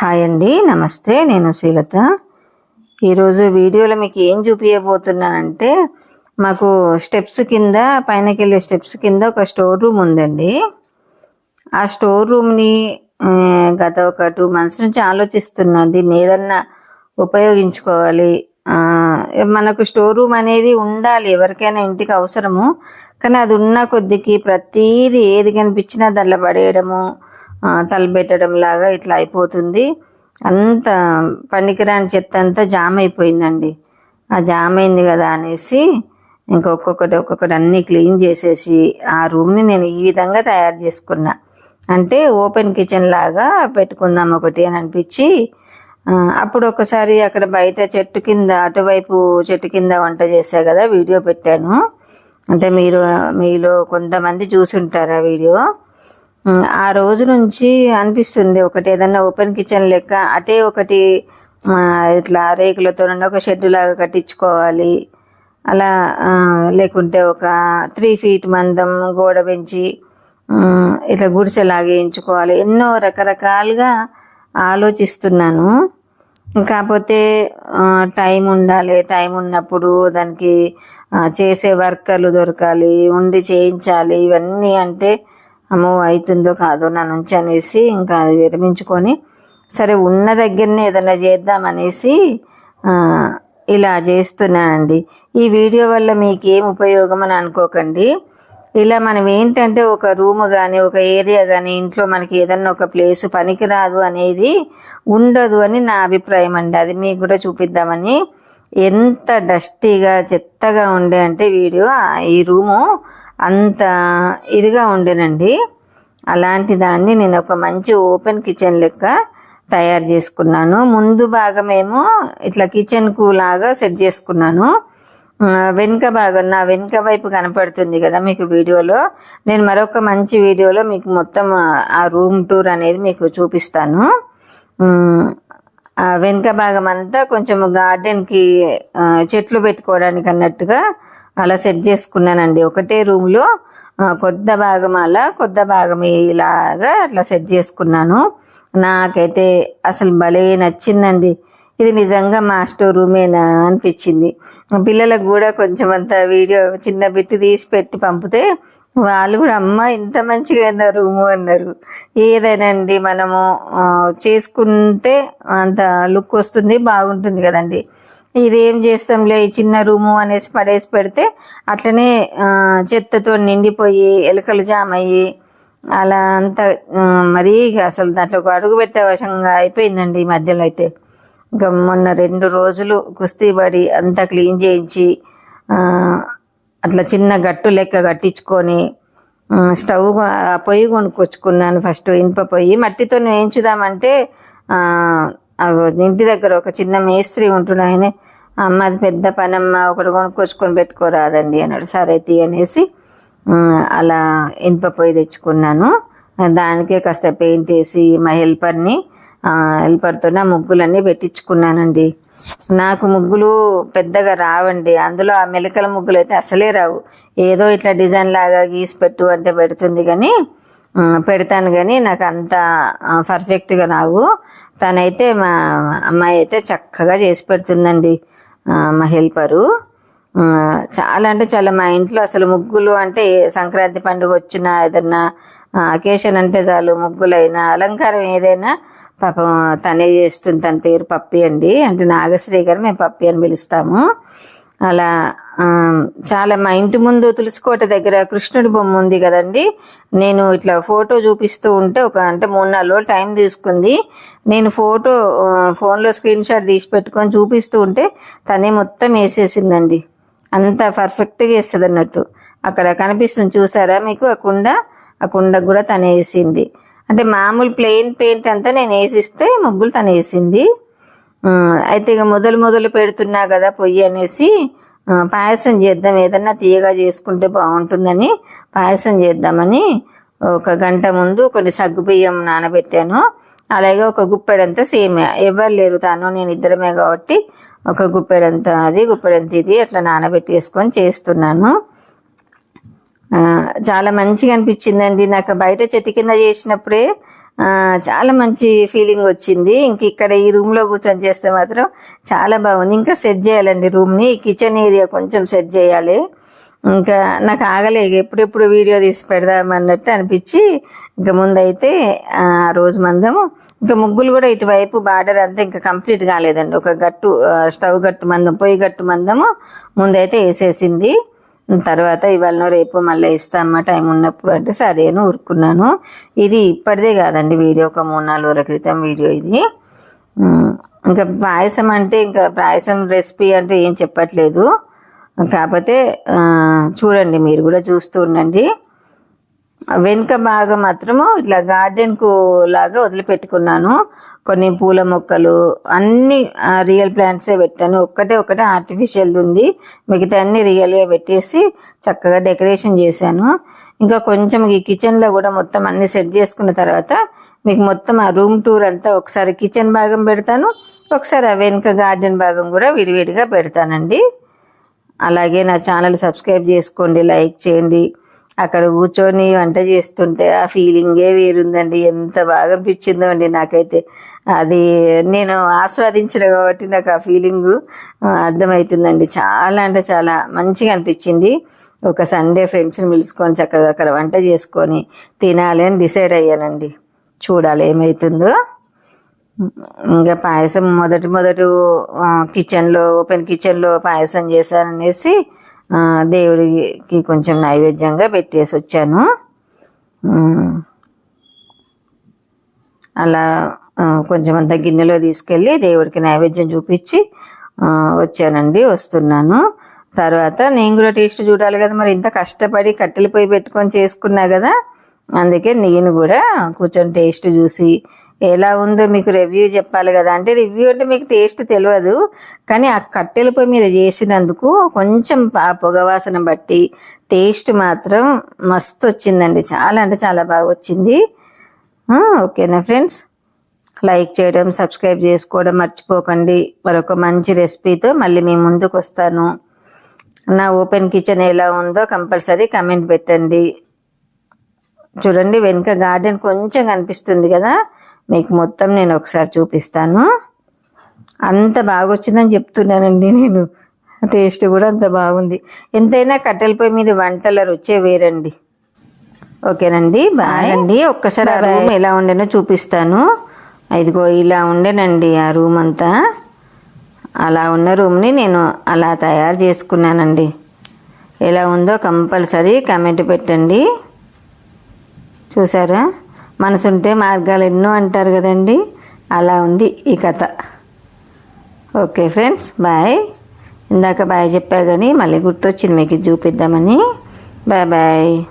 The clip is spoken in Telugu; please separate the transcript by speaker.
Speaker 1: హాయ్ అండి నమస్తే నేను శ్రీలత. ఈరోజు వీడియోలో మీకు ఏం చూపించబోతున్నానంటే మాకు స్టెప్స్ కింద పైనకి వెళ్ళే స్టెప్స్ కింద ఒక స్టోర్ రూమ్ ఉందండి. ఆ స్టోర్ రూమ్ని గత ఒక టూ మంత్స్ నుంచి ఆలోచిస్తున్నా దీన్ని ఏదన్నా ఉపయోగించుకోవాలి. మనకు స్టోర్ రూమ్ అనేది ఉండాలి ఎవరికైనా ఇంటికి అవసరము. కానీ అది ఉన్న కొద్దికి ప్రతీది ఏది కనిపించినా దాంట్లో పడేయడము. తలబెట్టడం లాగా ఇట్లా అయిపోతుంది. అంత పనికిరాని చెత్త అంతా జామ్ అయిపోయిందండి ఆ జామ్ అయింది కదా అనేసి ఇంకొక్కొక్కటి ఒక్కొక్కటి అన్నీ క్లీన్ చేసేసి ఆ రూమ్ని నేను ఈ విధంగా తయారు చేసుకున్నా. అంటే ఓపెన్ కిచెన్ లాగా పెట్టుకుందాం ఒకటి అని అనిపించి అప్పుడు ఒకసారి అక్కడ బయట చెట్టు కింద అటువైపు చెట్టు కింద వంట చేశా కదా వీడియో పెట్టాను. అంటే మీరు మీలో కొంతమంది చూసుంటారు ఆ వీడియో. ఆ రోజు నుంచి అనిపిస్తుంది ఒకటి ఏదన్నా ఓపెన్ కిచెన్ లెక్క అటే ఒకటి ఇట్లా రేకులతో ఒక షెడ్ లాగా కట్టించుకోవాలి. అలా లేకుంటే ఒక త్రీ ఫీట్ మందం గోడ పెంచి ఇట్లా గుడిసెలాగా వేయించుకోవాలి. ఎన్నో రకరకాలుగా ఆలోచిస్తున్నాను. కాకపోతే టైం ఉండాలి. టైం ఉన్నప్పుడు దానికి చేసే వర్కర్లు దొరకాలి ఉండి చేయించాలి. ఇవన్నీ అంటే అమ్మో అవుతుందో కాదో నా నుంచి అనేసి ఇంకా అది విరమించుకొని సరే ఉన్న దగ్గరనే ఏదైనా చేద్దామనేసి ఇలా చేస్తున్నానండి. ఈ వీడియో వల్ల మీకు ఏం ఉపయోగం అని అనుకోకండి. ఇలా మనం ఏంటంటే ఒక రూమ్ కానీ ఒక ఏరియా కానీ ఇంట్లో మనకి ఏదన్నా ఒక ప్లేస్ పనికిరాదు అనేది ఉండదు అని నా అభిప్రాయం అండి. అది మీకు కూడా చూపిద్దామని. ఎంత డస్టీగా చెత్తగా ఉండే అంటే వీడియో ఈ రూము అంత ఇదిగా ఉండేనండి. అలాంటి దాన్ని నేను ఒక మంచి ఓపెన్ కిచెన్ లెక్క తయారు చేసుకున్నాను. ముందు భాగమేమో ఇట్లా కిచెన్కు లాగా సెట్ చేసుకున్నాను. వెనుక భాగం నా వెనుక వైపు కనపడుతుంది కదా మీకు వీడియోలో. నేను మరొక మంచి వీడియోలో మీకు మొత్తం ఆ- రూమ్ టూర్ అనేది మీకు చూపిస్తాను. ఆ వెనుక భాగం అంతా కొంచెం గార్డెన్కి చెట్లు పెట్టుకోవడానికి అన్నట్టుగా అలా సెట్ చేసుకున్నానండి. ఒకటే రూమ్లో కొద్ద భాగం అలా కొద్ద భాగం ఇలాగా అట్లా సెట్ చేసుకున్నాను. నాకైతే అసలు భలే నచ్చిందండి. ఇది నిజంగా మా స్టోర్ రూమేనా అనిపించింది. పిల్లలకు కూడా కొంచెం అంత వీడియో చిన్న బిట్ తీసి పెట్టి పంపితే వాళ్ళు కూడా అమ్మ ఇంత మంచిగా అయిందా రూము? అన్నారు. ఏదైనాండి మనము చేసుకుంటే అంత లుక్ వస్తుంది బాగుంటుంది కదండి. ఇది ఏం చేస్తాంలే ఈ చిన్న రూము అనేసి పడేసి పెడితే అట్లనే చెత్తతో నిండిపోయి ఎలుకలు జామ్ అయ్యి అలా అంత మరీ ఇక అసలు దాంట్లో ఒక అడుగు పెట్టే వశంగా అయిపోయిందండి ఈ మధ్యలో అయితే. ఇంకా మొన్న రెండు రోజులు కుస్తీ పడి అంతా క్లీన్ చేయించి అట్లా చిన్న గట్టు లెక్క కట్టించుకొని స్టవ్ ఆ పొయ్యి కొనుక్కొచ్చుకున్నాను ఫస్ట్ ఇనుప పొయ్యి. మట్టితో వేయించుదామంటే ఇంటి దగ్గర ఒక చిన్న మేస్త్రి ఉంటున్నాయని అమ్మ అది పెద్ద పనమ్మ ఒకటి కొనుక్కొచ్చుకొని పెట్టుకోరాదండి అన్నాడు. సరే తీ అనేసి అలా ఇనుప పొయ్యి తెచ్చుకున్నాను. దానికే కాస్త పెయింట్ వేసి మా హెల్పర్ని హెల్పర్తో నా ముగ్గులన్నీ పెట్టించుకున్నానండి. నాకు ముగ్గులు పెద్దగా రావండి. అందులో ఆ మెలికల ముగ్గులు అయితే అసలే రావు. ఏదో ఇట్లా డిజైన్ లాగా గీసి పెట్టు అంటే పెడుతుంది కానీ పెడతాను కానీ నాకు అంత పర్ఫెక్ట్గా రావు. తనైతే మా అమ్మాయి అయితే చక్కగా చేసి పెడుతుందండి. మా హెల్పరు. చాలా అంటే చాలా మా ఇంట్లో అసలు ముగ్గులు అంటే సంక్రాంతి పండుగ వచ్చినా ఏదన్నా అకేషన్ అంటే చాలు ముగ్గులైనా అలంకారం ఏదైనా పాపం తనే చేస్తుంది. తన పేరు పప్పి అండి. అంటే నాగశ్రీ గారు మేము పప్పి అని పిలుస్తాము. అలా చాలా మా ఇంటి ముందు తులసికోట దగ్గర కృష్ణుడి బొమ్మ ఉంది కదండి. నేను ఇట్లా ఫోటో చూపిస్తూ ఉంటే ఒక అంటే మూడు నాలుగు రోజులు టైం తీసుకుంది. నేను ఫోటో ఫోన్లో స్క్రీన్ షాట్ తీసి పెట్టుకొని చూపిస్తూ ఉంటే తనే మొత్తం వేసేసిందండి. అంత పర్ఫెక్ట్గా వేస్తుంది అన్నట్టు. అక్కడ కనిపిస్తుంది చూసారా మీకు? ఆ కుండ ఆ కుండకు కూడా తను వేసింది. అంటే మామూలు ప్లెయిన్ పెయింట్ అంతా నేను వేసిస్తే ముగ్గులు తను వేసింది. అయితే ఇక మొదలు మొదలు పెడుతున్నా కదా పొయ్యి అనేసి పాయసం చేద్దాం ఏదన్నా తీయగా చేసుకుంటే బాగుంటుందని పాయసం చేద్దామని ఒక గంట ముందు కొన్ని సగ్గు బియ్యం నానబెట్టాను. అలాగే ఒక గుప్పెడంతా సేమియా. ఎవరు లేరు తాను నేను ఇద్దరమే కాబట్టి ఒక గుప్పెడంత అది గుప్పెడంత ఇది అట్లా నానబెట్టేసుకొని చేస్తున్నాను. చాలా మంచిగా అనిపించిందండి. నాకు బయట చెట్టు కింద చేసినప్పుడే చాలా మంచి ఫీలింగ్ వచ్చింది. ఇంక ఇక్కడ ఈ రూమ్లో కూర్చొని చేస్తే మాత్రం చాలా బాగుంది. ఇంకా సెట్ చేయాలండి రూమ్ని కిచెన్ ఏరియా కొంచెం సెట్ చేయాలి. ఇంకా నాకు ఆగలేదు. ఎప్పుడెప్పుడు వీడియో తీసి పెడదామన్నట్టు అనిపించి ఇంకా ముందైతే ఆ రోజు మందము. ఇంకా ముగ్గులు కూడా ఇటువైపు బార్డర్ అంతా ఇంకా కంప్లీట్ కాలేదండి. ఒక గట్టు స్టవ్ గట్టు మందం పొయ్యి గట్టు మందము ముందైతే వేసేసింది. తర్వాత ఇవాళ రేపు మళ్ళీ ఇస్తా అమ్మ టైం ఉన్నప్పుడు అంటే సరే అని ఊరుకున్నాను. ఇది ఇప్పటిదే కాదండి వీడియో ఒక మూడు నాలుగు రోజుల క్రితం వీడియో ఇది. ఇంకా పాయసం అంటే ఇంకా పాయసం రెసిపీ అంటే ఏం చెప్పట్లేదు. కాకపోతే చూడండి మీరు కూడా చూస్తూ ఉండండి. వెనుక భాగం మాత్రము ఇట్లా గార్డెన్కు లాగా వదిలిపెట్టుకున్నాను. కొన్ని పూల మొక్కలు అన్ని రియల్ ప్లాంట్సే పెట్టాను. ఒక్కటే ఒకటే ఆర్టిఫిషియల్ ఉంది. మిగతా అన్ని రియల్గా పెట్టేసి చక్కగా డెకరేషన్ చేశాను. ఇంకా కొంచెం ఈ కిచెన్లో కూడా మొత్తం అన్ని సెట్ చేసుకున్న తర్వాత మీకు మొత్తం ఆ రూమ్ టూర్ అంతా ఒకసారి కిచెన్ భాగం పెడతాను. ఒకసారి ఆ వెనుక గార్డెన్ భాగం కూడా విడివిడిగా పెడతానండి. అలాగే నా ఛానల్ సబ్స్క్రైబ్ చేసుకోండి లైక్ చేయండి. అక్కడ కూర్చొని వంట చేస్తుంటే ఆ ఫీలింగే వేరుందండి. ఎంత బాగా అనిపించిందో అండి నాకైతే. అది నేను ఆస్వాదించిన కాబట్టి నాకు ఆ ఫీలింగ్ అర్థమవుతుందండి. చాలా అంటే చాలా మంచిగా అనిపించింది. ఒక సండే ఫ్రెండ్స్ని పిలుచుకొని చక్కగా అక్కడ వంట చేసుకొని తినాలి అని డిసైడ్ అయ్యానండి. చూడాలి ఏమవుతుందో ఇంకా పాయసం మొదటి మొదటి కిచెన్లో ఓపెన్ కిచెన్లో పాయసం చేశాననేసి దేవుడికి కొంచెం నైవేద్యంగా పెట్టేసి వచ్చాను. అలా కొంచెం అంత గిన్నెలో తీసుకెళ్ళి దేవుడికి నైవేద్యం చూపించి వచ్చానండి వస్తున్నాను. తర్వాత నేను కూడా టేస్ట్ చూడాలి కదా మరి ఇంత కష్టపడి కట్టెలు పొయ్యి పెట్టుకొని చేసుకున్నా కదా అందుకే నేను కూడా కూర్చొని టేస్ట్ చూసి ఎలా ఉందో మీకు రివ్యూ చెప్పాలి కదా. అంటే రివ్యూ అంటే మీకు టేస్ట్ తెలియదు కానీ ఆ కట్టెల పొయ్యి మీద చేసినందుకు కొంచెం ఆ పొగవాసన బట్టి టేస్ట్ మాత్రం మస్తు వచ్చిందండి. చాలా అంటే చాలా బాగా వచ్చింది. ఓకేనా ఫ్రెండ్స్ లైక్ చేయడం సబ్స్క్రైబ్ చేసుకోవడం మర్చిపోకండి. మరొక మంచి రెసిపీతో మళ్ళీ మీ ముందుకు వస్తాను. నా ఓపెన్ కిచెన్ ఎలా ఉందో కంపల్సరీ కమెంట్ పెట్టండి. చూడండి వెనుక గార్డెన్ కొంచెం కనిపిస్తుంది కదా. మీకు మొత్తం నేను ఒకసారి చూపిస్తాను. అంత బాగా వచ్చిందని చెప్తున్నానండి నేను. టేస్ట్ కూడా అంత బాగుంది. ఎంతైనా కట్టెల పొయ్యి మీద వంటల రుచే వేరండి. ఓకేనండి బాయ్ అండి. ఒక్కసారి ఆ రూమ్ ఎలా ఉండేనో చూపిస్తాను. ఇదిగో ఇలా ఉండేనండి ఆ రూమ్ అంతా. అలా ఉన్న రూమ్ని నేను అలా తయారు చేసుకున్నానండి. ఎలా ఉందో కంపల్సరీ కమెంట్ పెట్టండి. చూసారా? మనసుంటే మార్గాలు ఎన్నో అంటారు కదండి. అలా ఉంది ఈ కథ. Okay friends bye. ఇందాక బాయ్ చెప్పా కానీ మళ్ళీ గుర్తొచ్చింది మీకు చూపిద్దామని. Bye bye.